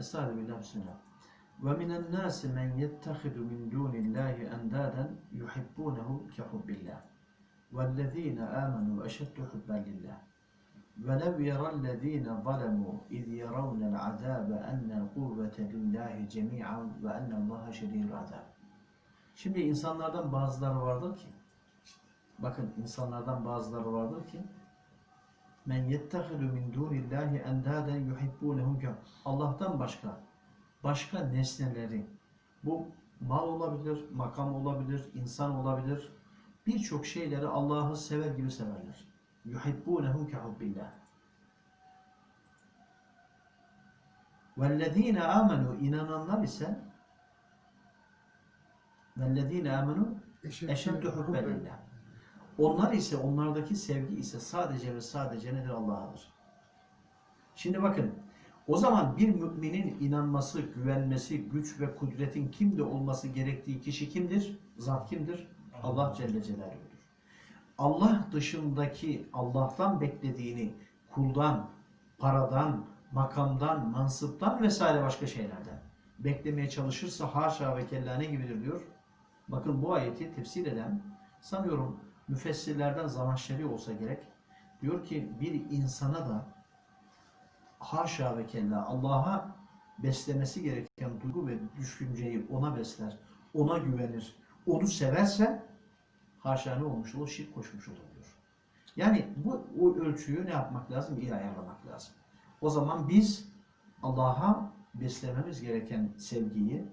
Estaizu billah bismillah. Ve minen nasi men yettehidu min dunillahi endaden yuhibbunehum kehubbillah. Vellezine amenu eşeddu hubben lillah. وَلَوْ يَرَى الَّذ۪ينَ ظَلَمُوا اِذْ يَرَوْنَ الْعَذَابَ اَنَّ الْقُوَّةَ لِلّٰهِ جَمِيعًا وَاَنَّ اللّٰهَ شَد۪يدُ الْعَذَابِ Şimdi insanlardan bazıları vardır ki, bakın insanlardan bazıları vardır ki, men yettehidu min dunillahi endaden yuhibbunehum Allah'tan başka başka nesneleri bu mal olabilir, makam olabilir, insan olabilir. Birçok şeyleri Allah'ı sever gibi severler. Yuhibbunehum ke hubbillah. Vellezine amenu inananlar ise vellezine amenu eşeddu hubben lillah. Onlar ise onlardaki sevgi ise sadece ve sadece nedir Allah'adır. Şimdi bakın o zaman bir müminin inanması, güvenmesi, güç ve kudretin kimde olması gerektiği kişi kimdir? Zat kimdir? Allah Celle Celaluhu'dur. Allah dışındaki Allah'tan beklediğini kuldan, paradan, makamdan, mansıptan vesaire başka şeylerden beklemeye çalışırsa haşa ve kella ne gibidir diyor. Bakın bu ayeti tefsir eden sanıyorum müfessirlerden Zamaşşeri olsa gerek. Diyor ki bir insana da haşa ve kella Allah'a beslemesi gereken duygu ve düşünceyi ona besler, ona güvenir, onu severse haşa ne olmuş olur? Şirk koşmuş olur diyor. Yani bu o ölçüyü ne yapmak lazım? İyi ayarlamak lazım. O zaman biz Allah'a beslememiz gereken sevgiyi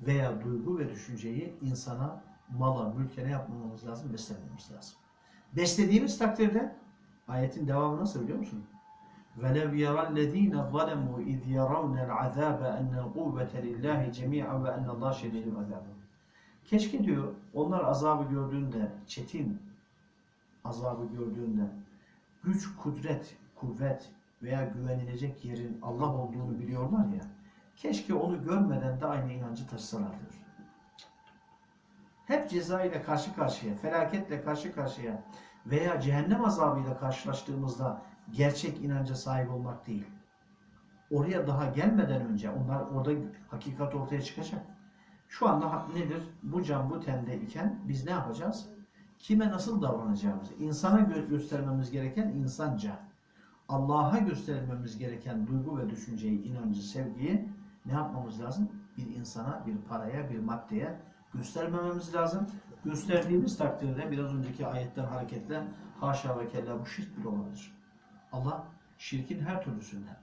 veya duygu ve düşünceyi insana, mala, mülke ne yapmamamız lazım? Beslememiz lazım. Beslediğimiz takdirde ayetin devamı nasıl biliyor musun? وَلَوْ يَرَى الَّذ۪ينَ ظَلَمُوا اِذْ يَرَوْنَ الْعَذَابَ اَنَّ الْقُوَّةَ لِلّٰهِ جَمِيعًا وَاَنَّ اللّٰهَ شَد۪يدُ الْعَذَابِ Keşke diyor onlar azabı gördüğünde, çetin azabı gördüğünde güç, kudret, kuvvet veya güvenilecek yerin Allah olduğunu biliyorlar ya keşke onu görmeden de aynı inancı taşısalar diyor. Hep ceza ile karşı karşıya, felaketle karşı karşıya veya cehennem azabıyla karşılaştığımızda gerçek inanca sahip olmak değil. Oraya daha gelmeden önce onlar orada hakikat ortaya çıkacak. Şu anda nedir? Bu can bu tende iken biz ne yapacağız? Kime nasıl davranacağımızı, insana gö- göstermemiz gereken insanca, Allah'a göstermemiz gereken duygu ve düşünceyi, inancı, sevgiyi ne yapmamız lazım? Bir insana, bir paraya, bir maddeye göstermememiz lazım. Gösterdiğimiz takdirde biraz önceki ayetten hareketle haşa ve kella bu şirk bile olabilir. Allah şirkin her türlüsünden